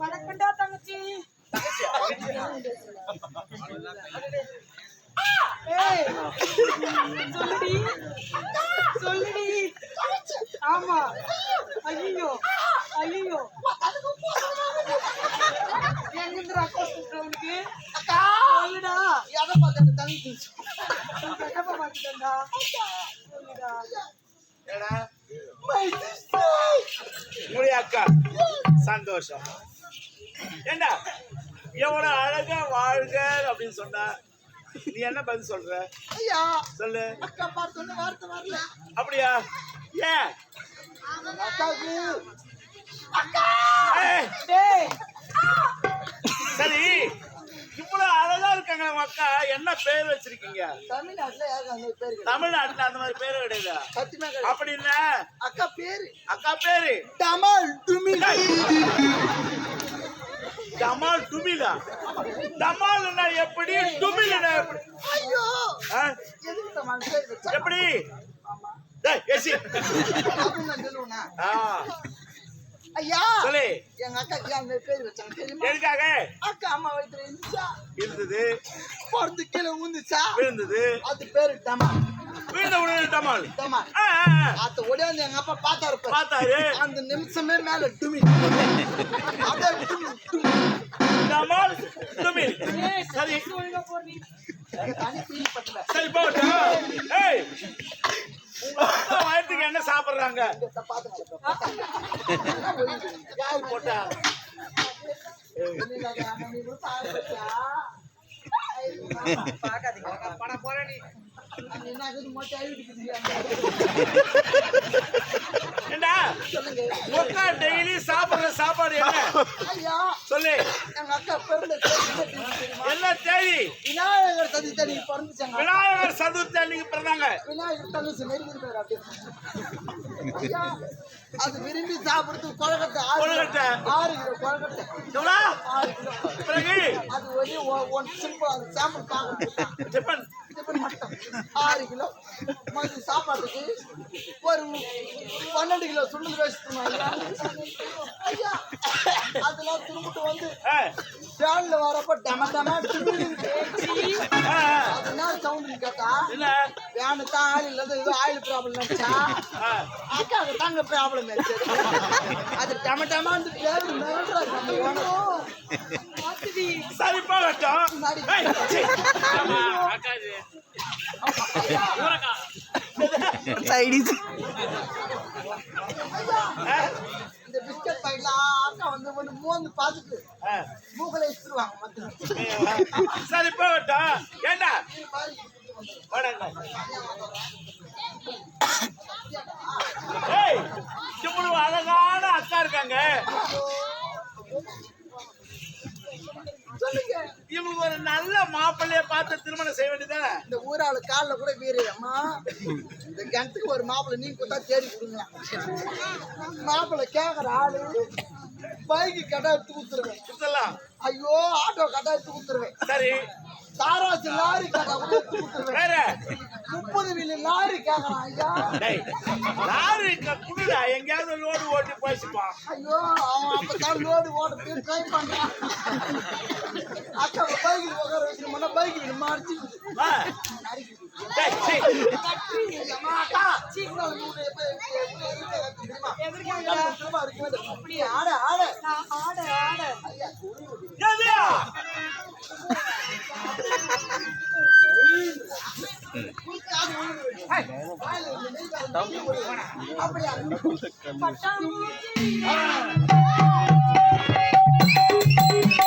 வணக்கம்டா தங்கச்சி சொல்லுடி. சொல்லுடி ஆமா ஐயோ ஐயோ எங்கிருந்து அக்கா. கூப்பிட்டு சொல்லுடா எதை அக்கா சந்தோஷம். ஏண்டா? எவ்வளவு அழகா வாழ்க அப்படின்னு சொன்னா நீ என்ன பதில் சொல்ற? ஐயா. சொல்லு. அக்கா பார்த்து ஒண்ணு வார்த்தை வரல. அப்படியா? ஏன்? அக்காவுக்கு. ஏய், டேய். உங்க அக்கா என்ன பேர் வச்சிருக்கீங்க? தமிழ்நாட்டுல யாருக்கு அந்த பேர் கிடையாது. தமிழ்நாட்டுல அந்த மாதிரி பேரு கிடையாது? சத்தியமா கிடையாது. அப்படின்னா அக்கா பேரு. அக்கா பேரு? டமால் துமில் டமால் டுமிலா? டமால்னா எப்படி? டுமில்னா எப்படி? ஐயோ. எப்படி? டேய், ஏசி. ஆ, ஐயா சொல்லு. எங்க அக்காக்கு அந்த பேர் வச்சாங்க தெரியுமா? எதுக்காக? அக்கா அம்மா வயித்துல இருந்துச்சா? இருந்தது. பொறுத்து கீழே ஊந்துச்சா விழுந்தது. அது பேரு டமால் விழுந்த உடனே டமால் டமால். அத்த உடையாந்து எங்க அப்பா பார்த்தாரு பாரு. பார்த்தாரு. அந்த நிமிஷமே மேல டுமி. அப்படியே டுமி டுமி. டமால் ஏய் சரி சரி ஏய். என்ன சாப்பிடுறாங்க? யார் போட்டா? டெய்லி சாப்பிடுற சாப்பாடு என்ன? சொல்லு. என்ன தேதி விநாயகர் சதி தனி பிறந்துச்சாங்க. விநாயகர் சதுர்த்தி அன்னைக்கு பிறந்தாங்க. விநாயகர் தனுசு நெருங்கிட்டாரு அப்படியே. ஐயா, அது விரும்பி சாப்பிடுறது கொழக்கட்டை ஆறு கொழுக்கட்டை. ஆறு கிலோ கொழக்கட்டை. எவ்வளோ? ஆறு கிலோ. பிறகு? அது ஒரே ஒன் சிம்பிள் அது சாம்பிள் பார்க்கணும் டிஃபன். டிஃபன் மட்டும். ஆறு கிலோ. மதியம் சாப்பாட்டுக்கு ஒரு பன்னெண்டு கிலோ சுண்டல் வேஸ்ட் ஐயா அதெல்லாம் திரும்பிட்டு வந்து ஃபேன்ல வரப்ப டம டம. அது என்ன சவுண்டுன்னு கேட்டா தான் ஆயில் இல்லாத ஏதோ ஆயில் ப்ராப்ளம் நினைச்சா ஆ, அக்காவுக்கு தாங்க ப்ராப்ளம் ஆச்சு. அது டம டமான்னு பேர். மாத்துடி சரி போகட்டும் இந்த பிஸ்கட் பாக்கெட்ல மோந்து பார்த்துட்டு. மூக்கல வச்சிருவாங்க மொத்தம் சரி போகட்டும். ஏண்டா? இவ்வளவு அழகான அக்கா இருக்காங்க. இவங்க ஒரு நல்ல மாப்பிள்ளைய பார்த்து திருமணம் செய்ய வேண்டியதானே இந்த ஊராளு காலில் கூட வீரு அம்மா. இந்த கிணத்துக்கு ஒரு மாப்பிள்ளை நீங்க கொடுத்தா தேடி கொடுங்க. மாப்பிள்ளை கேட்குற ஆளு. பைக்கு கட்டா எடுத்து கொடுத்துருவேன் கொடுத்துடலாம் ஐயோ ஆட்டோ கட்டா எடுத்து கொடுத்துருவேன் சரி தாராசி லாரி கூட எடுத்து கொடுத்துருவேன் முப்பது வீலு லாரி கேட்கறான் ஐயா லாரி குடுடா எங்கேயாவது லோடு ஓட்டி போயிச்சுப்பான் ஐயோ அவன் அப்பதான் லோடு ஓடுறதுக்கு ட்ரை பண்றான் அக்கா பைக்கில் உட்கார வச்சிருந்தோம்னா பைக் வீடு மாறிச்சு. அப்படியே ஆட ஆட அப்படியே